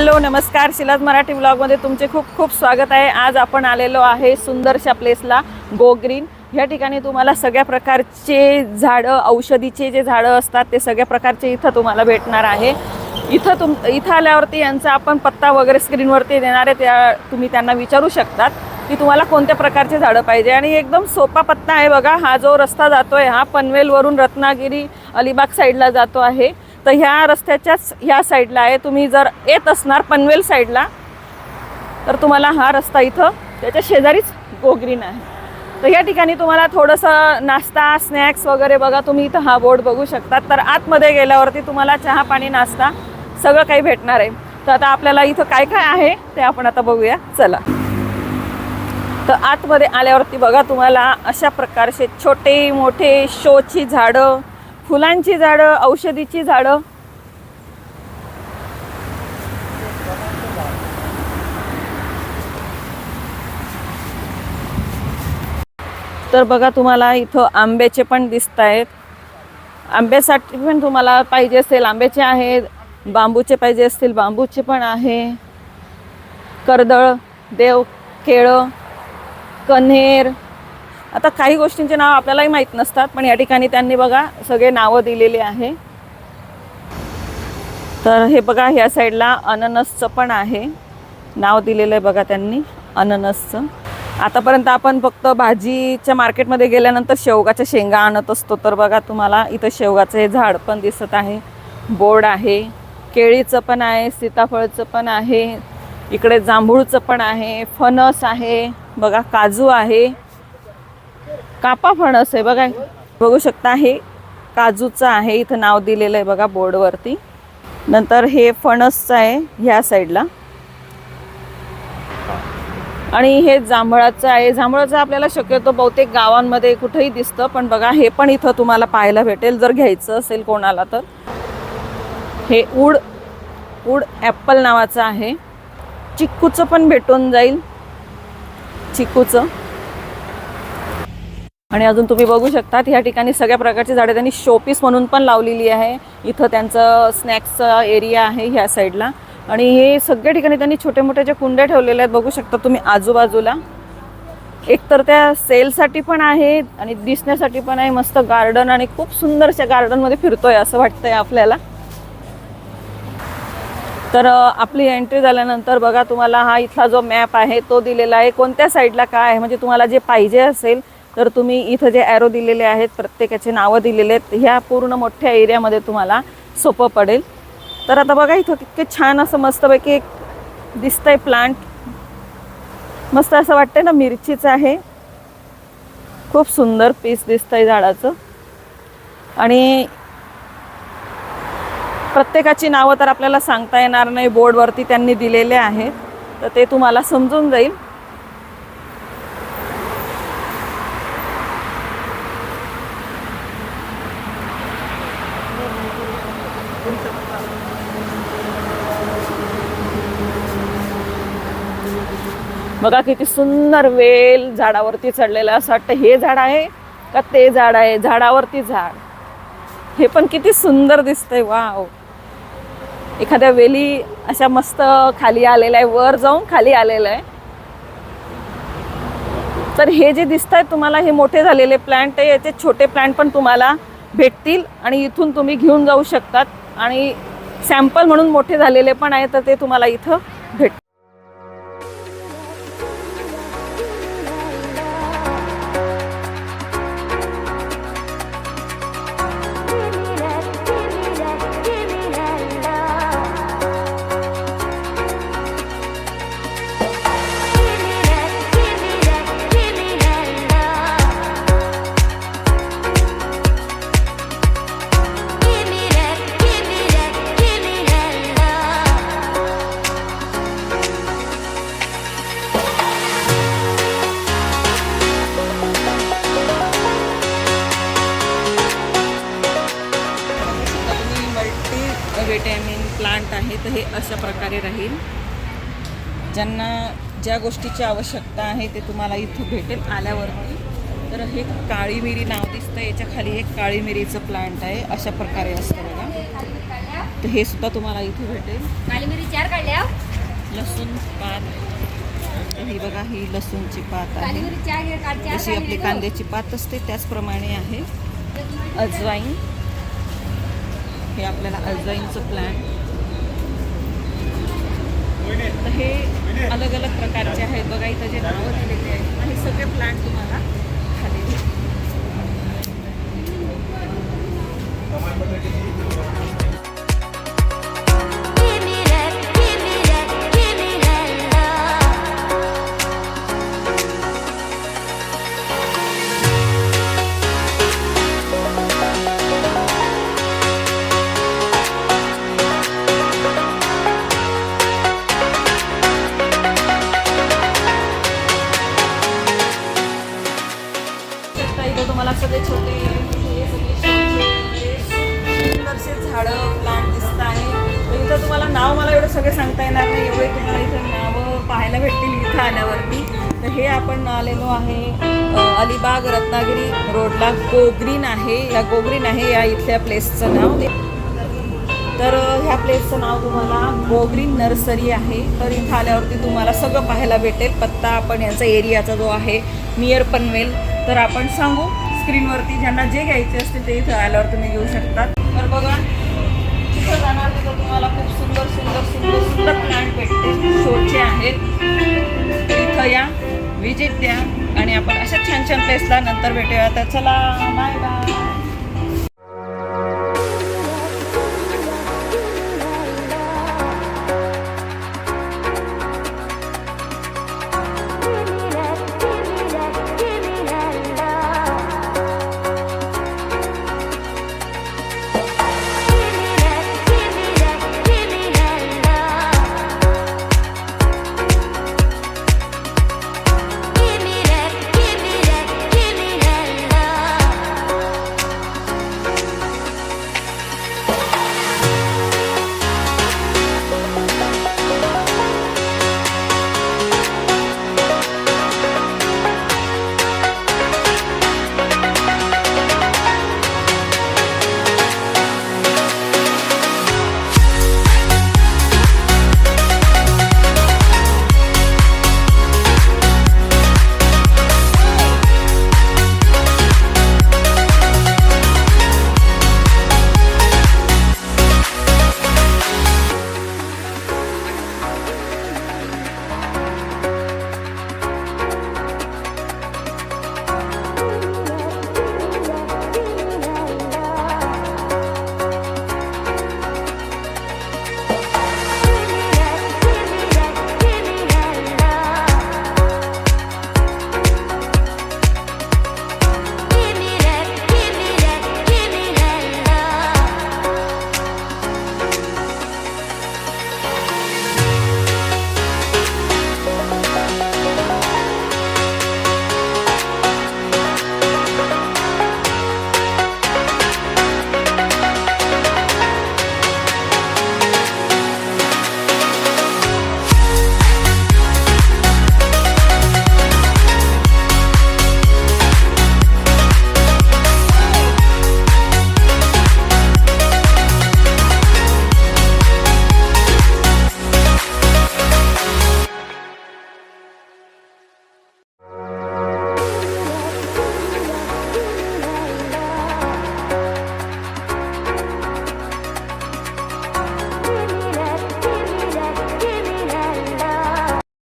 Hello नमस्कार. शिलाज मराठी ब्लॉगमध्ये तुमचे खूप खूप स्वागत आहे. आज आपण आलेलो आहे सुंदरशा प्लेसला गो ग्रीन. ह्या ठिकाणी तुम्हाला सगळ्या प्रकारचे झाडं औषधीचे जे झाडं असतात ते सगळ्या प्रकारचे इथं तुम्हाला भेटणार आहे. इथं तुम इथं आल्यावरती यांचा आपण पत्ता वगैरे स्क्रीनवरती देणार आहे. त्या तुम्ही त्यांना विचारू शकतात की तुम्हाला कोणत्या प्रकारचे झाडं पाहिजे. आणि एकदम सोपा पत्ता आहे बघा. हा जो रस्ता जातो आहे हा पनवेलवरून रत्नागिरी अलिबाग साईडला जातो आहे. तर ह्या रस्त्याच्याच ह्या साईडला आहे. तुम्ही जर येत असणार पनवेल साईडला तर तुम्हाला हा रस्ता इथं त्याच्या शेजारीच गोग्रीन आहे. तर या ठिकाणी तुम्हाला थोडंसं नाश्ता स्नॅक्स वगैरे बघा तुम्ही इथं हा बोर्ड बघू शकता तर आतमध्ये गेल्यावरती तुम्हाला चहा पाणी नाश्ता सगळं काही भेटणार आहे. तर आता आपल्याला इथं काय काय आहे ते आपण आता बघूया. चला. तर आतमध्ये आल्यावरती बघा तुम्हाला अशा प्रकारचे छोटे मोठे शोची झाडं फुलांची झाडं औषधीची झाडं. तर बघा तुम्हाला इथं आंब्याचे पण दिसत आहेत आंब्यासाठी पण तुम्हाला पाहिजे असेल. आंब्याचे आहेत बांबूचे पाहिजे असतील. बांबूचे पण आहे. कर्दळ देव केळं कन्हेर आता काही गोष्टींचे नाव आपल्यालाही माहीत नसतात पण या ठिकाणी त्यांनी बघा सगळे नावं दिलेली आहे. तर हे बघा ह्या साईडला अननसचं पण आहे. नाव दिलेलं आहे बघा त्यांनी अननसचं. आतापर्यंत आपण फक्त भाजीच्या मार्केटमध्ये गेल्यानंतर शेवगाच्या शेंगा आणत असतो. तर बघा तुम्हाला इथं शेवगाचं हे झाड पण दिसत आहे. बोर्ड आहे. केळीचं पण आहे सीताफळचं पण आहे. इकडे जांभूळचं पण आहे. फणस आहे. बघा काजू आहे. कापा फणस आहे बघा. बघू शकता हे काजूचं आहे इथं नाव दिलेलं आहे बघा बोर्डवरती. नंतर हे फणसचं आहे ह्या साईडला. आणि हे जांभळाचं आहे. जांभळाचं आपल्याला शक्यतो बहुतेक गावांमध्ये कुठेही दिसतं पण बघा हे पण इथं तुम्हाला पाहायला भेटेल. जर घ्यायचं असेल कोणाला तर. हे उड उड ॲप्पल नावाचं आहे. चिक्कूचं पण भेटून जाईल. चिक्कूचं. आणि अजून तुम्ही बघू शकतात ह्या ठिकाणी सगळ्या प्रकारची झाडे त्यांनी शोपीस म्हणून पण लावलेली आहे. इथं त्यांचं स्नॅक्सचा एरिया आहे ह्या साईडला आणि हे सगळ्या ठिकाणी त्यांनी छोटे मोठे जे कुंड्या ठेवलेले आहेत बघू शकता तुम्ही आजूबाजूला. एक तर त्या सेलसाठी पण आहे आणि दिसण्यासाठी पण आहे मस्त गार्डन आणि खूप सुंदरशा गार्डनमध्ये फिरतोय असं वाटतंय आपल्याला. तर आपली एंट्री झाल्यानंतर बघा तुम्हाला हा इथला जो मॅप आहे तो दिलेला आहे. कोणत्या साईडला काय आहे? म्हणजे तुम्हाला जे पाहिजे असेल तर तुम्ही इथं जे ॲरो दिलेले आहेत प्रत्येकाचे नावं दिलेले आहेत ह्या पूर्ण मोठ्या एरियामध्ये तुम्हाला सोपं पडेल. तर आता बघा इथं कितके छान असं मस्तपैकी एक दिसतंय प्लांट मस्त असं वाटतंय ना मिरचीचं आहे. खूप सुंदर पीस दिसतंय झाडाचं. आणि प्रत्येकाची नावं तर आपल्याला सांगता येणार नाही बोर्डवरती त्यांनी दिलेले आहेत. तर ते तुम्हाला समजून जाईल. बघा किती सुंदर वेल झाडावरती चढलेलं असं वाटतं हे झाड आहे का ते झाड आहे? झाडावरती झाड. हे पण किती सुंदर दिसतंय वाव. एखाद्या वेली अशा मस्त खाली आलेल्या आहे वर जाऊन खाली आलेलं आहे. तर हे जे दिसत आहेत तुम्हाला हे मोठे झालेले प्लांट आहे याचे छोटे प्लांट पण तुम्हाला भेटतील आणि इथून तुम्ही घेऊन जाऊ शकतात. आणि सॅम्पल म्हणून मोठे झालेले पण आहे तर ते तुम्हाला इथं भेट विटॅमिन प्लांट आहे तर हे अशा प्रकारे राहील. ज्यांना ज्या गोष्टीची आवश्यकता आहे ते तुम्हाला इथं भेटेल आल्यावरती. तर हे काळी मिरी नाव दिसतं याच्या खाली एक काळी मिरीचं प्लांट आहे अशा प्रकारे असतं बघा. तर हे सुद्धा तुम्हाला इथे भेटेल. काली मिरी चार काढल्या. लसूण पात. ही बघा ही लसूणची पात आहे. जशी आपली कांद्याची पात असते त्याचप्रमाणे आहे अजवाईन. हे आपल्याला अल्झाईनचं प्लॅन तर हे अलग अलग प्रकारचे आहेत. बघा इथं जे नावं दिलेले आहेत हे सगळे प्लॅन तुम्हाला खाली इथं छोटे हे सगळे सुंदरसे झाडं प्लांट दिसत आहे. इथं तुम्हाला नाव मला एवढं सगळं सांगता येणार नाही. एवढे तुम्हाला इथं नावं पाहायला भेटतील इथं आल्यावरती. तर हे आपण आलेलो आहे अलिबाग रत्नागिरी रोडला. गोग्रीन आहे. या गोग्रीन आहे या इथल्या प्लेसचं नाव. तर ह्या प्लेसचं नाव तुम्हाला गोग्रीन नर्सरी आहे. तर इथं आल्यावरती तुम्हाला सगळं पाहायला भेटेल. पत्ता आपण यांचा एरियाचा जो आहे नियर पनवेल तर आपण सांगू स्क्रीनवरती ज्यांना जे घ्यायचे असते ते इथं आल्यावर तुम्ही घेऊ शकतात. तर बघा तिथं जाणार तिथं तुम्हाला खूप सुंदर सुंदर सुंदर सुंदर प्लांट भेटते. शोचे आहेत. इथं या व्हिजिट द्या. आणि आपण अशा छान छान प्लेसला नंतर भेटूया. तर चला बाय बाय